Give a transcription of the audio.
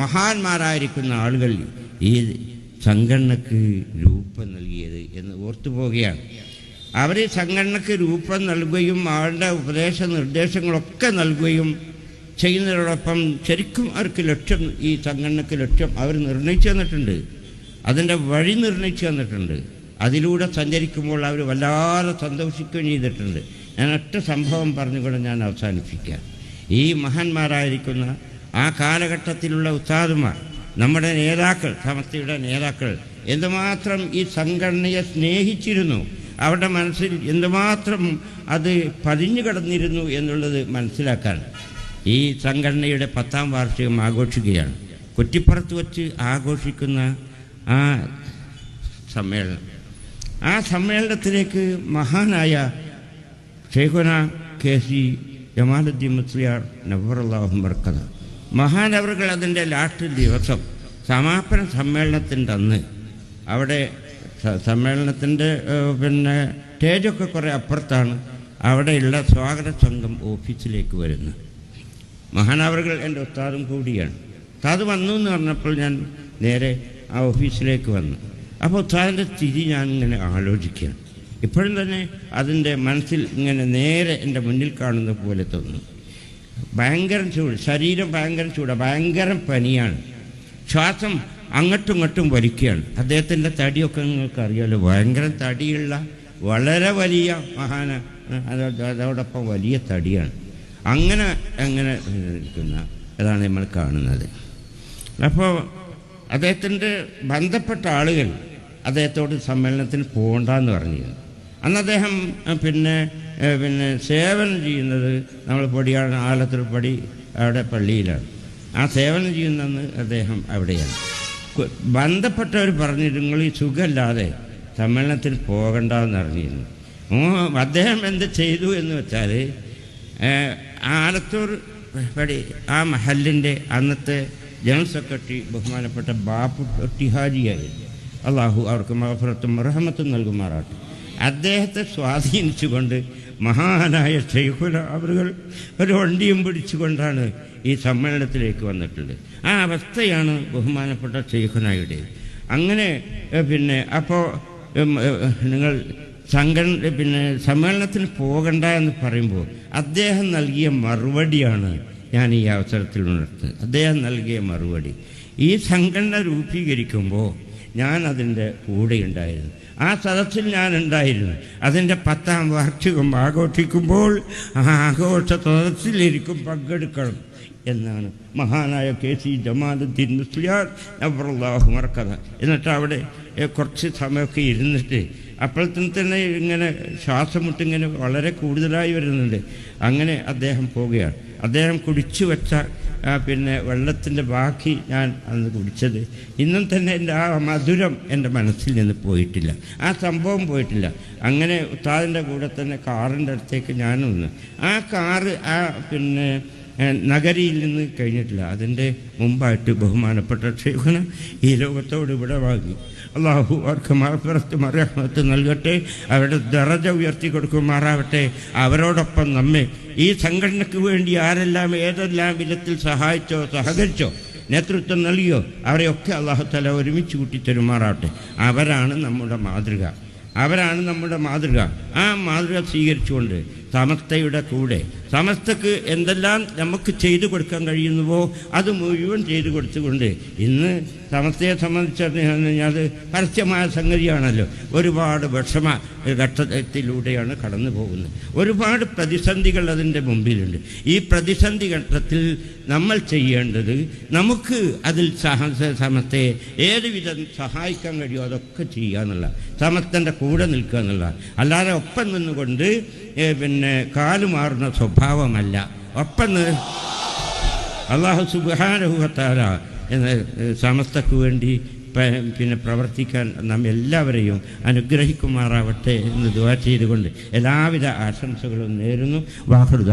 മഹാന്മാരായിരിക്കുന്ന ആളുകൾ ഈ സംഘടനക്ക് രൂപം നൽകിയത് എന്ന് ഓർത്തു പോവുകയാണ്. അവർ സംഘടനക്ക് രൂപം നൽകുകയും അവരുടെ ഉപദേശ നിർദ്ദേശങ്ങളൊക്കെ നൽകുകയും ചെയ്യുന്നതിനോടൊപ്പം ശരിക്കും അവർക്ക് ലക്ഷ്യം ഈ സംഘടനക്ക് ലക്ഷ്യം അവർ നിർണയിച്ചു തന്നിട്ടുണ്ട്. അതിന്റെ വഴി നിർണയിച്ചു തന്നിട്ടുണ്ട്. അതിലൂടെ സഞ്ചരിക്കുമ്പോൾ അവർ വല്ലാതെ സന്തോഷിക്കുകയും ചെയ്തിട്ടുണ്ട്. ഞാൻ ഒറ്റ സംഭവം പറഞ്ഞുകൊണ്ട് ഞാൻ അവസാനിപ്പിക്കാം. ഈ മഹാന്മാരായിരിക്കുന്ന ആ കാലഘട്ടത്തിലുള്ള ഉസ്താദുമാർ നമ്മുടെ നേതാക്കൾ സമസ്തയുടെ നേതാക്കൾ എന്തുമാത്രം ഈ സംഘടനയെ സ്നേഹിച്ചിരുന്നു അവരുടെ മനസ്സിൽ എന്തുമാത്രം അത് പതിഞ്ഞു കിടന്നിരുന്നു എന്നുള്ളത് മനസ്സിലാക്കാൻ ഈ സംഘടനയുടെ പത്താം വാർഷികം ആഘോഷിക്കുകയാണ്. കുറ്റിപ്പുറത്ത് വച്ച് ആഘോഷിക്കുന്ന ആ സമ്മേളനം. ആ സമ്മേളനത്തിലേക്ക് മഹാനായ ഷെയ്ഖുന കെ സി ജമാലുദ്ദീൻ മുസ്ലിയാർ നബറുല്ലാഹും വർക്കത മഹാനവറുകൾ അതിന്റെ ലാസ്റ്റ് ദിവസം സമാപന സമ്മേളനത്തിന്റെ അന്ന് അവിടെ സമ്മേളനത്തിന്റെ പിന്നെ സ്റ്റേജൊക്കെ കുറേ അപ്പുറത്താണ്. അവിടെയുള്ള സ്വാഗത സംഘം ഓഫീസിലേക്ക് വരുന്നത് മഹാനവറുകൾ എന്റെ ഉസ്താദും കൂടിയാണ്. ഉസ്താദ് വന്നു എന്ന് പറഞ്ഞപ്പോൾ ഞാൻ നേരെ ആ ഓഫീസിലേക്ക് വന്നു. അപ്പോൾ ഉസ്താദിന്റെ സ്ഥിതി ഞാൻ ഇങ്ങനെ ആലോചിക്കുകയാണ്. ഇപ്പോഴും തന്നെ അതിന്റെ മനസ്സിൽ ഇങ്ങനെ നേരെ എന്റെ മുന്നിൽ കാണുന്ന പോലെ തോന്നുന്നു ഭയങ്കര ചൂട് ശരീരം ഭയങ്കര ചൂടാണ് ഭയങ്കര പനിയാണ്. ശ്വാസം അങ്ങോട്ടും ഇങ്ങോട്ടും വലിക്കുകയാണ്. അദ്ദേഹത്തിന്റെ തടിയൊക്കെ നിങ്ങൾക്ക് അറിയാമല്ലോ ഭയങ്കര തടിയുള്ള വളരെ വലിയ മഹാന അത് അതോടൊപ്പം വലിയ തടിയാണ്. അങ്ങനെ അങ്ങനെ ഇരിക്കുന്ന അതാണ് നമ്മൾ കാണുന്നത്. അപ്പോൾ അദ്ദേഹത്തിന്റെ ബന്ധപ്പെട്ട ആളുകൾ അദ്ദേഹത്തോട് സമ്മേളനത്തിന് പോകണ്ടെന്ന് പറഞ്ഞിരുന്നു. അന്ന് അദ്ദേഹം പിന്നെ പിന്നെ സേവനം ചെയ്യുന്നത് നമ്മൾ പൊടിയാണ് ആലത്തൂർ പടി അവിടെ പള്ളിയിലാണ്. ആ സേവനം ചെയ്യുന്നെന്ന് അദ്ദേഹം അവിടെയാണ്. ബന്ധപ്പെട്ടവർ പറഞ്ഞിരുന്നു നിങ്ങൾ ഈ സുഖമില്ലാതെ സമ്മേളനത്തിൽ പോകണ്ടെന്ന് അറിഞ്ഞിരുന്നു ഓ അദ്ദേഹം എന്ത് ചെയ്തു എന്ന് വെച്ചാൽ ആലത്തൂർ പടി ആ മഹലിന്റെ അന്നത്തെ ജനറൽ സെക്രട്ടറി ബഹുമാനപ്പെട്ട ബാപ്പു ടിഹാജിയായിരുന്നു അള്ളാഹു അവർക്ക് മഹഫറത്തും റഹമത്തും നൽകുമാറാട്ടെ അദ്ദേഹത്തെ സ്വാധീനിച്ചുകൊണ്ട് മഹാനായ ഷെയ്ഖുല അവരുകൾ ഒരു വണ്ടിയും പിടിച്ചുകൊണ്ടാണ് ഈ സമ്മേളനത്തിലേക്ക് വന്നിട്ടുള്ളത്. ആ അവസ്ഥയാണ് ബഹുമാനപ്പെട്ട ഷെയ്ഖുനായുടെ അങ്ങനെ പിന്നെ അപ്പോൾ നിങ്ങൾ സംഘടന പിന്നെ സമ്മേളനത്തിന് പോകണ്ട എന്ന് പറയുമ്പോൾ അദ്ദേഹം നൽകിയ മറുപടിയാണ് ഞാൻ ഈ അവസരത്തിൽ ഉണർത്തുന്നത്. അദ്ദേഹം നൽകിയ മറുപടി. ഈ സംഘടന രൂപീകരിക്കുമ്പോൾ ഞാൻ അതിന്റെ കൂടെ ഉണ്ടായിരുന്നു. ആ സദസ്സിൽ ഞാൻ ഉണ്ടായിരുന്നു അതിന്റെ പത്താം വാർഷികം ആഘോഷിക്കുമ്പോൾ ആ ആഘോഷ സദസ്സിലിരിക്കും പങ്കെടുക്കണം എന്നാണ് മഹാനായ കെ സി ജമാലുദ്ദീൻ മുസ്ലിയാർ നബറുല്ലാഹു മറക്കഥ എന്നിട്ട് അവിടെ കുറച്ച് സമയമൊക്കെ ഇരുന്നിട്ട് അപ്പോഴത്തേന് തന്നെ ഇങ്ങനെ ശ്വാസം മുട്ടിങ്ങനെ വളരെ കൂടുതലായി വരുന്നുണ്ട്. അങ്ങനെ അദ്ദേഹം പോവുകയാണ്. അദ്ദേഹം കുടിച്ചു വെച്ച പിന്നെ വെള്ളത്തിന്റെ ബാക്കി ഞാൻ അന്ന് കുടിച്ചത്. ഇന്നും തന്നെ എന്റെ ആ മധുരം എന്റെ മനസ്സിൽ നിന്ന് പോയിട്ടില്ല. ആ സംഭവം പോയിട്ടില്ല. അങ്ങനെ ഉത്താദിന്റെ കൂടെ തന്നെ കാറിന്റെ അടുത്തേക്ക് ഞാൻ വന്നു ആ കാറ് ആ പിന്നെ നഗരിയിൽ നിന്ന് കഴിഞ്ഞിട്ടില്ല. അതിന്റെ മുമ്പായിട്ട് ബഹുമാനപ്പെട്ട ക്ഷേഖന ഈ ലോകത്തോട് ഇവിടെ വാങ്ങി. അള്ളാഹു അവർക്ക് മറപ്പുറത്ത് മറഹമത്ത് നൽകട്ടെ. അവരുടെ ദറജ ഉയർത്തി കൊടുക്കുമാറാവട്ടെ. അവരോടൊപ്പം നമ്മെ ഈ സംഘടനയ്ക്ക് വേണ്ടി ആരെല്ലാം ഏതെല്ലാം വിധത്തിൽ സഹായിച്ചോ സഹകരിച്ചോ നേതൃത്വം നൽകിയോ അവരെയൊക്കെ അള്ളാഹു തല ഒരുമിച്ച് കൂട്ടിത്തരുമാറാവട്ടെ അവരാണ് നമ്മുടെ മാതൃക. അവരാണ് നമ്മുടെ മാതൃക. ആ മാതൃക സ്വീകരിച്ചുകൊണ്ട് സമസ്തയുടെ കൂടെ. സമസ്തക്ക് എന്തെല്ലാം നമുക്ക് ചെയ്തു കൊടുക്കാൻ കഴിയുന്നുവോ അത് മുഴുവൻ ചെയ്തു കൊടുത്തുകൊണ്ട് ഇന്ന് സമസ്തയെ സംബന്ധിച്ച് അത് പരസ്യമായ സംഗതിയാണല്ലോ. ഒരുപാട് വിഷമ ഘട്ടത്തിലൂടെയാണ് കടന്നു പോകുന്നത്. ഒരുപാട് പ്രതിസന്ധികൾ അതിന്റെ മുമ്പിലുണ്ട്. ഈ പ്രതിസന്ധി ഘട്ടത്തിൽ നമ്മൾ ചെയ്യേണ്ടത് നമുക്ക് അതിൽ സഹ സമസ്തയെ ഏത് വിധം സഹായിക്കാൻ കഴിയുമോ അതൊക്കെ ചെയ്യുക എന്നുള്ള സമസ്തന്റെ കൂടെ നിൽക്കുക എന്നുള്ള അല്ലാതെ ഒപ്പം നിന്നുകൊണ്ട് പിന്നെ കാലുമാറുന്ന സ്വഭാവമല്ല. ഒപ്പം അള്ളാഹു എന്ന സമസ്തക്ക് വേണ്ടി പിന്നെ പ്രവർത്തിക്കാൻ നാം എല്ലാവരെയും അനുഗ്രഹിക്കുമാറാവട്ടെ എന്ന് ദുവാ ചെയ്തുകൊണ്ട് എല്ലാവിധ ആശംസകളും നേരുന്നു. വാഹൃദ